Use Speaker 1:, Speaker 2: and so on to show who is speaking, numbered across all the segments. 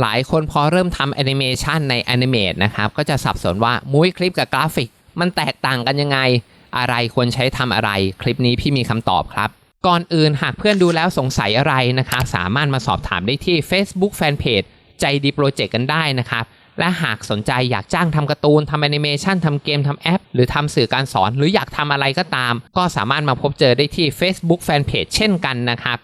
Speaker 1: หลายคนพอเริ่มทำแอนิเมชันใน Animate นะครับก็จะสับสนว่ามุ้ยคลิปกับกราฟิก มันแตกต่างกันยังไง อะไรควรใช้ทำอะไร คลิปนี้พี่มีคำตอบครับ ก่อนอื่นหากเพื่อนดูแล้วสงสัยอะไรนะคะสามารถมาสอบถามได้ที่ Facebook Fanpage ใจดีโปรเจกต์กันได้นะครับและหากสนใจอยากจ้างทำการ์ตูนทำแอนิเมชันทำเกมทำแอป หรือทำสื่อการสอนหรืออยากทำอะไรก็ตาม ก็สามารถมาพบเจอได้ที่ Facebook Fanpage เช่นกันนะครับ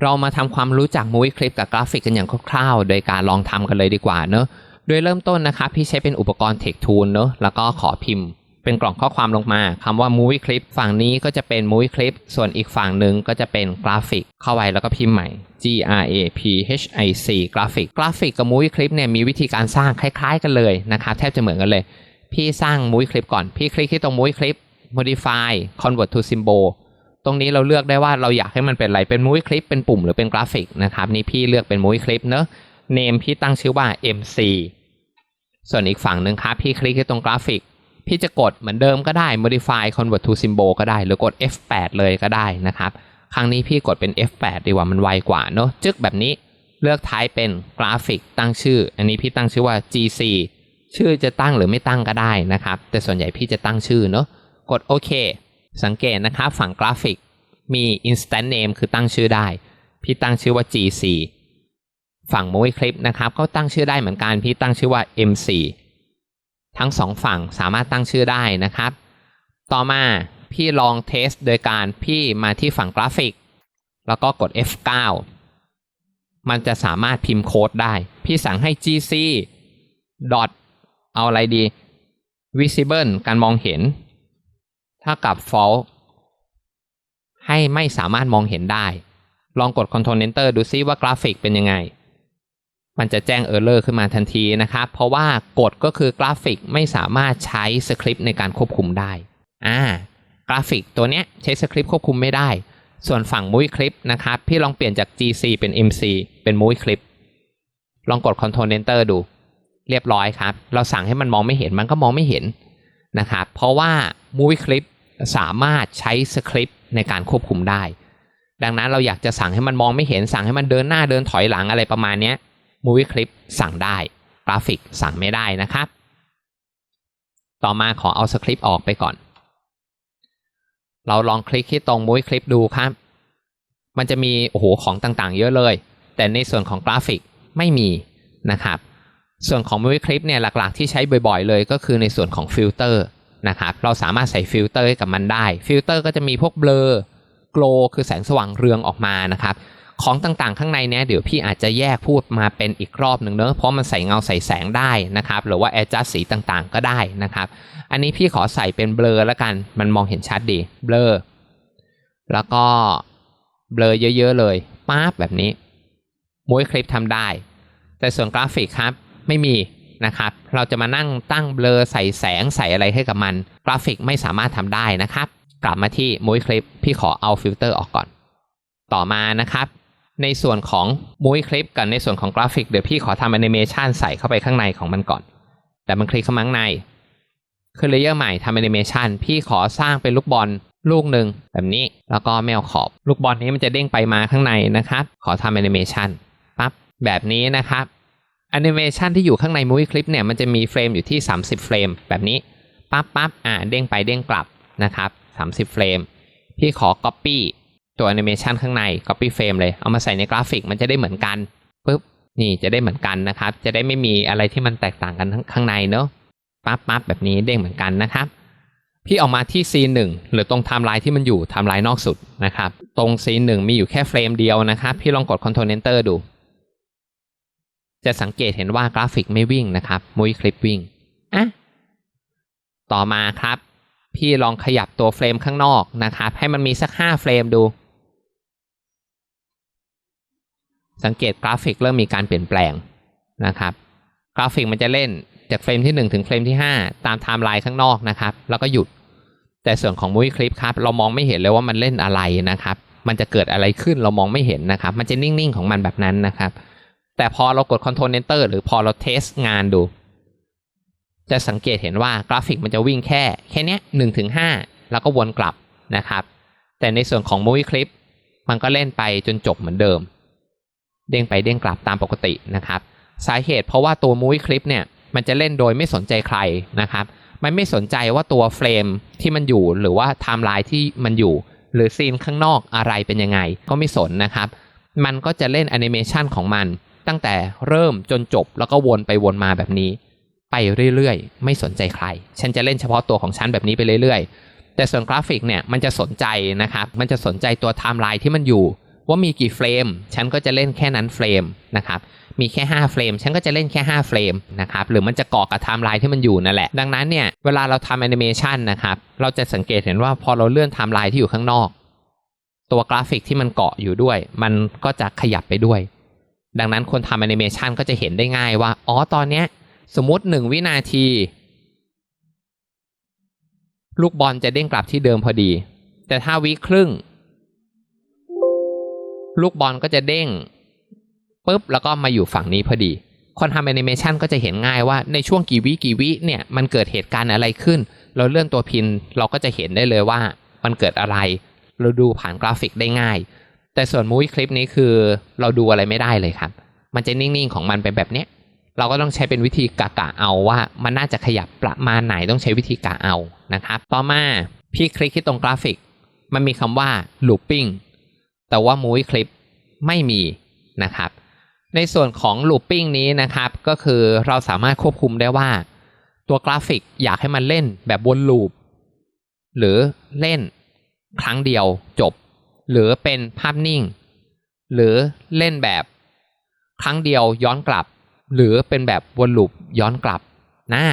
Speaker 1: เรามาทำความรู้จักมูวี่คลิปกับกราฟิกกันอย่างคร่าวๆ โดยการลองทำกันเลยดีกว่าเนอะโดยเริ่มต้นนะครับพี่ใช้เป็นอุปกรณ์ Tech Tool เนอะแล้วก็ขอพิมพ์ เป็นกล่องข้อความลงมาคำว่า Movie Clip ฝั่งนี้ก็จะเป็น Movie Clip ส่วนอีกฝั่งหนึ่งก็จะเป็นกราฟิก เข้าไว้แล้วก็พิมพ์ใหม่ G R A P H I C กราฟิกกราฟิกกับ Movie Clip เนี่ยมีวิธีการสร้างคล้ายๆ กันเลยนะครับแทบจะเหมือนกันเลย พี่สร้าง Movie Clip ก่อนพี่คลิกที่ตรง Movie Clip Modify Convert to Symbol ตรงนี้เราเลือกได้ว่าเราอยากให้มันเป็นอะไร เป็น Movie Clip เป็นปุ่มหรือเป็นกราฟิกนะครับ นี่พี่เลือกเป็น Movie Clip เนอะ Name พี่ตั้งชื่อว่า MC ส่วนอีกฝั่งหนึ่งครับ พี่คลิกที่ตรงกราฟิก พี่จะกดเหมือนเดิมก็ได้ modify convert to symbol ก็ได้ หรือกด F8 เลยก็ได้นะครับ ครั้งนี้พี่กดเป็น F8 ดีกว่ามันไวกว่าเนอะจึ๊กแบบนี้เลือกท้ายเป็นกราฟิกตั้งชื่อ อันนี้พี่ตั้งชื่อว่า GC ชื่อจะตั้งหรือไม่ตั้งก็ได้นะครับ แต่ส่วนใหญ่พี่จะตั้งชื่อเนอะกดโอเค สังเกตนะครับฝั่งกราฟิกมี instant name คือตั้งชื่อได้ พี่ตั้งชื่อว่า GC ฝั่ง movie clip นะครับก็ตั้งชื่อได้เหมือนกันพี่ตั้งชื่อว่า MC ทั้งสองฝั่งสามารถตั้งชื่อได้นะครับ ต่อมาพี่ลองเทสโดยการพี่มาที่ฝั่งกราฟิก แล้วก็กด F9 มันจะสามารถพิมพ์โค้ดได้ พี่สั่งให้ gc dot เอาอะไรดี visible การมองเห็น ถ้ากับ false ให้ไม่สามารถมองเห็นได้ ลองกด Ctrl Enter ดูซิว่ากราฟิกเป็นยังไง มันจะแจ้ง Error ขึ้นมาทันทีนะครับ เพราะว่ากฎก็คือกราฟิกไม่สามารถใช้สคริปต์ในการควบคุมได้อ่ากราฟิกตัวเนี้ยใช้สคริปต์ควบคุมไม่ได้ ส่วนฝั่งมุ้ยคลิปนะครับ พี่ลองเปลี่ยนจาก GC เป็น MC เป็นมุ้ยคลิป ลองกด Ctrl Enter ดู เรียบร้อยครับ เราสั่งให้มันมองไม่เห็นมันก็มองไม่เห็นนะครับ เพราะว่ามุ้ยคลิป สามารถใช้สคริปต์ในการควบคุมได้ ดังนั้นเราอยากจะสั่งให้มันมองไม่เห็นสั่งให้มันเดินหน้าเดินถอยหลังอะไรประมาณนี้ย Movie Clip สั่งได้กราฟิกสั่งไม่ได้นะครับ ต่อมาขอเอาสคริปต์ออกไปก่อน เราลองคลิกที่ตรง Movie Clip ดูครับ มันจะมีโอ้โหของต่างๆ เยอะเลย แต่ในส่วนของกราฟิกไม่มีนะครับ ส่วนของ Movie Clip เนี่ยหลักๆที่ใช้บ่อยๆ เลยก็คือในส่วนของฟิลเตอร์ นะครับเราสามารถใส่ฟิลเตอร์ให้กับมันได้ฟิลเตอร์ก็จะมีพวกเบลอโกลคือแสงสว่างเรืองออกมานะครับของต่างๆ ข้างในเนี้ยเดี๋ยวพี่อาจจะแยกพูดมาเป็นอีกรอบหนึ่งเนอะเพราะมันใส่เงาใส่แสงได้นะครับ หรือว่าแอดจัสสีต่างๆ ก็ได้นะครับ อันนี้พี่ขอใส่เป็นเบลอแล้วกัน มันมองเห็นชัดดีเบลอแล้วก็เบลอเยอะ ๆ เลยป๊าบแบบนี้มวยคลิปทำได้ แต่ส่วนกราฟิกครับไม่มี นะครับ เราจะมานั่งตั้งเบลอใส่แสงใส่อะไรให้กับมัน กราฟิกไม่สามารถทำได้นะครับ กลับมาที่มวยคลิปพี่ขอเอาฟิลเตอร์ออกก่อน ต่อมานะครับ ในส่วนของมูวี่คลิปกับในส่วนของกราฟิกเดี๋ยวพี่ขอทำแอนิเมชันใส่เข้าไปข้างในของมันก่อน แต่มันคลิกเข้ามาข้างในขึ้นเลเยอร์ใหม่ทำแอนิเมชันพี่ขอสร้างเป็นลูกบอลลูกหนึ่งแบบนี้แล้วก็แมวขอบ ลูกบอลนี้มันจะเด้งไปมาข้างในนะครับ ขอทำแอนิเมชันปั๊บแบบนี้นะครับ แอนิเมชันที่อยู่ข้างในมูวี่คลิปเนี่ยมันจะมีเฟรมอยู่ที่ 30 เฟรมแบบนี้ปั๊บปั๊บอ่าเด้งไปเด้งกลับนะครับ30 เฟรม พี่ขอ Copy ตัวแอนิเมชันข้างใน Copy Frame เลยเอามาใส่ในกราฟิกมันจะได้เหมือนกันปุ๊บนี่จะได้เหมือนกันนะครับ จะได้ไม่มีอะไรที่มันแตกต่างกันข้างในเนอะปั๊บปั๊บแบบนี้เด้งเหมือนกันนะครับ พี่ออกมาที่ C1 หนึ่งหรือตรงไทม์ไลน์ที่มันอยู่ไทม์ไลน์นอกสุดนะครับ ตรง C1 มีอยู่แค่เฟรมเดียวนะครับ พี่ลองกด Ctrl Enter ดู จะสังเกตเห็นว่ากราฟิกไม่วิ่งนะครับ มุ้ยคลิปวิ่งอะต่อมาครับ พี่ลองขยับตัวเฟรมข้างนอกนะครับ ให้มันมีสัก5เฟรมดู สังเกตกราฟิกเริ่มมีการเปลี่ยนแปลงนะครับ กราฟิกมันจะเล่นจากเฟรมที่ 1 ถึงเฟรมที่ 5 ตามไทม์ไลน์ข้างนอกนะครับ แล้วก็หยุด แต่ส่วนของมุ้ยคลิปครับ เรามองไม่เห็นเลยว่ามันเล่นอะไรนะครับ มันจะเกิดอะไรขึ้นเรามองไม่เห็นนะครับ มันจะนิ่งๆของมันแบบนั้นนะครับ แต่พอเรากด Ctrl Enter หรือพอเราเทสงานดู จะสังเกตเห็นว่ากราฟิกมันจะวิ่งแค่แค่นี้หนึ่งถึงห้าแล้วก็วนกลับนะครับ แต่ในส่วนของ Movie Clip มันก็เล่นไปจนจบเหมือนเดิม เด้งไปเด้งกลับตามปกตินะครับ สาเหตุเพราะว่าตัวมูวี่คลิปเนี่ยมันจะเล่นโดยไม่สนใจใครนะครับ มันไม่สนใจว่าตัวเฟรมที่มันอยู่หรือว่าไทม์ไลน์ที่มันอยู่ หรือซีนข้างนอกอะไรเป็นยังไง ก็ไม่สนนะครับ มันก็จะเล่นแอนิเมชันของมัน ตั้งแต่เริ่มจนจบแล้วก็วนไปวนมาแบบนี้ ไปเรื่อยๆ ไม่สนใจใคร ฉันจะเล่นเฉพาะตัวของฉันแบบนี้ไปเรื่อยๆ แต่ส่วนกราฟิกเนี่ยมันจะสนใจนะครับ มันจะสนใจตัวไทม์ไลน์ที่มันอยู่ ว่ามีกี่เฟรม ฉันก็จะเล่นแค่นั้นเฟรมนะครับ มีแค่ 5 เฟรม ฉันก็จะเล่นแค่ 5 เฟรมนะครับ หรือมันจะเกาะกับไทม์ไลน์ที่มันอยู่นั่นแหละ ดังนั้นเนี่ย เวลาเราทำแอนิเมชันนะครับ เราจะสังเกตเห็นว่าพอเราเลื่อนไทม์ไลน์ที่อยู่ข้างนอก ตัวกราฟิกที่มันเกาะอยู่ด้วย มันก็จะขยับไปด้วย ดังนั้นคนทำแอนิเมชันก็จะเห็นได้ง่ายว่า อ๋อ ตอนเนี้ย สมมติ1วินาที ลูกบอลจะเด้งกลับที่เดิมพอดี แต่ถ้าวิครึ่ง ลูกบอลก็จะเด้งปุ๊บแล้วก็มาอยู่ฝั่งนี้พอดี คนทำแอนิเมชันก็จะเห็นง่ายว่าในช่วงกี่วิกี่วิเนี่ยมันเกิดเหตุการณ์อะไรขึ้น เราเลื่อนตัวพินเราก็จะเห็นได้เลยว่ามันเกิดอะไร เราดูผ่านกราฟิกได้ง่าย แต่ส่วนมูวี่คลิปนี้คือเราดูอะไรไม่ได้เลยครับ มันจะนิ่งๆของมันไปแบบเนี้ย เราก็ต้องใช้เป็นวิธีกะกะเอาว่า มันน่าจะขยับประมาณไหนต้องใช้วิธีกะเอานะครับ ต่อมาพี่คลิกที่ตรงกราฟิก มันมีคำว่า looping แต่ว่า movie clip ไม่มีนะครับ ในส่วนของ looping นี้นะครับ ก็คือเราสามารถควบคุมได้ว่า ตัวกราฟิกอยากให้มันเล่นแบบวนลูปหรือเล่นครั้งเดียวจบ หรือเป็นภาพนิ่ง หรือเล่นแบบครั้งเดียวย้อนกลับ หรือเป็นแบบวนลูปย้อนกลับหน้า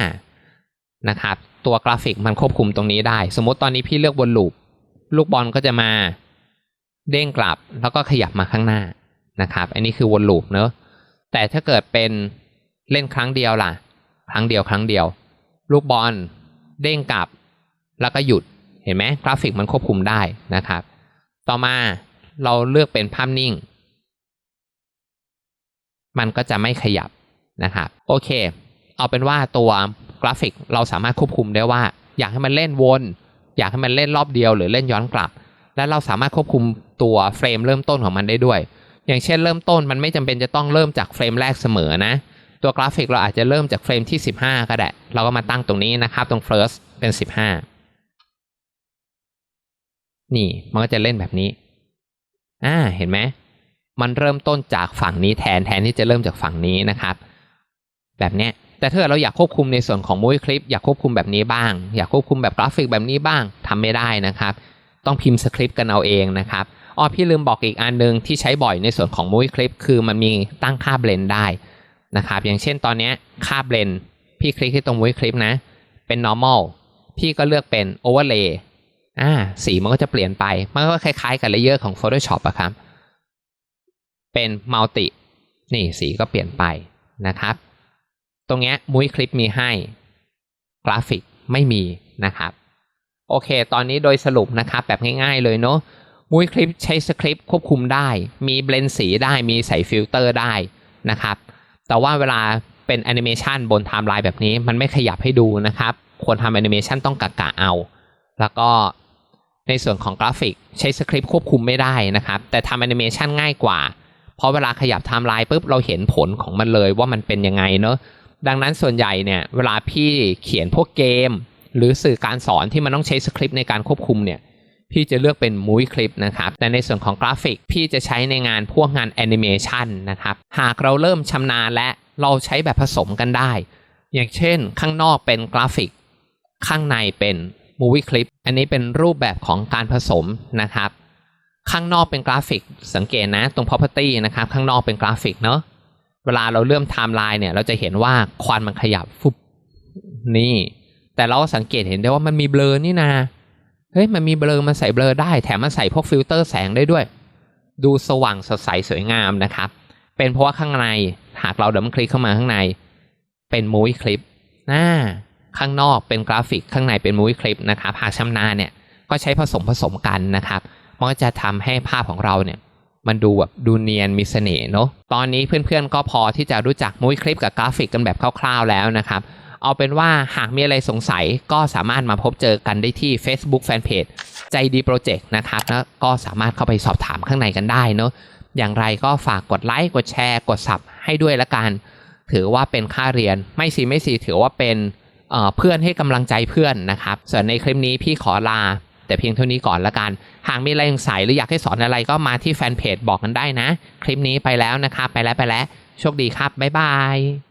Speaker 1: นะครับ ตัวกราฟิกมันควบคุมตรงนี้ได้ สมมติตอนนี้พี่เลือกวนลูปลูกบอลก็จะมาเด้งกลับแล้วก็ขยับมาข้างหน้านะครับ อันนี้คือวนลูปเนอะแต่ถ้าเกิดเป็นเล่นครั้งเดียวล่ะ ครั้งเดียวครั้งเดียว ลูกบอลเด้งกลับ แล้วก็หยุดเห็นไหมกราฟิกมันควบคุมได้นะครับ ต่อมาเราเลือกเป็นภาพนิ่ง มันก็จะไม่ขยับนะครับโอเค เอาเป็นว่าตัวกราฟิกเราสามารถควบคุมได้ว่า อยากให้มันเล่นวน อยากให้มันเล่นรอบเดียวหรือเล่นย้อนกลับ และเราสามารถควบคุมตัวเฟรมเริ่มต้นของมันได้ด้วย อย่างเช่นเริ่มต้นมันไม่จำเป็นจะต้องเริ่มจากเฟรมแรกเสมอนะ ตัวกราฟิกเราอาจจะเริ่มจากเฟรมที่ 15 ก็ได้ เราก็มาตั้งตรงนี้นะครับ ตรง first เป็น 15 นี่มันก็จะเล่นแบบนี้ อ่า เห็นไหม มันเริ่มต้นจากฝั่งนี้แทนแทนที่จะเริ่มจากฝั่งนี้นะครับ แบบเนี้ย แต่ถ้าเราอยากควบคุมในส่วนของมูวี่คลิป อยากควบคุมแบบนี้บ้าง อยากควบคุมแบบกราฟิกแบบนี้บ้างทำไม่ได้นะครับ ต้องพิมพ์สคริปต์กันเอาเองนะครับอ๋อพี่ลืมบอกอีกอันหนึงที่ใช้บ่อยในส่วนของมูวี่คลิป คือมันมีตั้งค่าเบลนได้นะครับ อย่างเช่นตอนนี้ค่าเบลนพี่คลิกที่ตรงมูวี่คลิปนะ เป็น normal พี่ก็เลือกเป็น overlay อ่าสีมันก็จะเปลี่ยนไป มันก็คล้ายๆ กับเลเยอร์ของ Photoshop อะครับ เป็น multi นี่สีก็เปลี่ยนไปนะครับ ตรงเนี้ยมุ้ยคลิปมีให้กราฟิกไม่มีนะครับโอเค ตอนนี้โดยสรุปนะครับแบบง่ายๆเลยเนาะมุ้ยคลิปใช้สคริปต์ควบคุมได้ มีเบลนสีได้มีใส่ฟิลเตอร์ได้นะครับ แต่ว่าเวลาเป็นแอนิเมชันบนไทม์ไลน์แบบนี้มันไม่ขยับให้ดูนะครับ ควรทำแอนิเมชันต้องกะกะเอา แล้วก็ในส่วนของกราฟิกใช้สคริปต์ควบคุมไม่ได้นะครับ แต่ทำแอนิเมชันง่ายกว่า เพราะเวลาขยับไทม์ไลน์ปุ๊บเราเห็นผลของมันเลยว่ามันเป็นยังไงเนอะดังนั้นส่วนใหญ่เนี่ยเวลาพี่เขียนพวกเกม หรือสื่อการสอนที่มันต้องใช้สคริปต์ในการควบคุมเนี่ยพี่จะเลือกเป็นมู v คลิปนะครับ แต่ในส่วนของกราฟิกพี่จะใช้ในงานพวกงานแอนิเมชันนะครับ หากเราเริ่มชำนาญและเราใช้แบบผสมกันได้ อย่างเช่นข้างนอกเป็นกราฟิก ข้างในเป็น มู v คลิปอันนี้เป็นรูปแบบของการผสมนะครับ ข้างนอกเป็นกราฟิก สังเกตนะตรง property นะครับ ข้างนอกเป็นกราฟิกเนาะเวลาเราเริ่มไทม์ไลน์เนี่ยเราจะเห็นว่าควันมันขยับฟุบนี่ แต่เราก็สังเกตเห็นได้ว่ามันมีเบลอนี่นาเฮ้ยมันมีเบลอมันใส่เบลอได้ แถมมันใส่พวกฟิลเตอร์แสงได้ด้วย ดูสว่างสดใสสวยงามนะครับ เป็นเพราะว่าข้างในหากเราดับคลิกเข้ามาข้างใน เป็นมูวี่คลิปอ่า ข้างนอกเป็นกราฟิก ข้างในเป็นมูวี่คลิปนะครับหากชำนาญเนี่ยก็ใช้ผสมผสมกันนะครับมันก็จะทำให้ภาพของเราเนี่ยมันดูแบบดูเนียนมีเสน่ห์เนาะตอนนี้เพื่อนๆ ก็พอที่จะรู้จักมุ้ยคลิปกับกราฟิกกันแบบคร่าวๆแล้วนะครับเอาเป็นว่าหากมีอะไรสงสัยก็สามารถมาพบเจอกันได้ที่ Facebook Fanpage ใจดีโปรเจกต์นะครับแล้วก็สามารถเข้าไปสอบถามข้างในกันได้เนาะอย่างไรก็ฝากกดไลค์กดแชร์ กดสับให้ด้วยละกัน ถือว่าเป็นค่าเรียนไม่สิไม่สิถือว่าเป็น เออเพื่อนให้กำลังใจเพื่อนนะครับ ส่วนในคลิปนี้พี่ขอลา แต่เพียงเท่านี้ก่อนละกัน หากมีอะไรสงสัยหรืออยากให้สอนอะไรก็มาที่แฟนเพจบอกกันได้นะ คลิปนี้ไปแล้วนะครับ ไปแล้วไปแล้ว โชคดีครับ บ๊ายบาย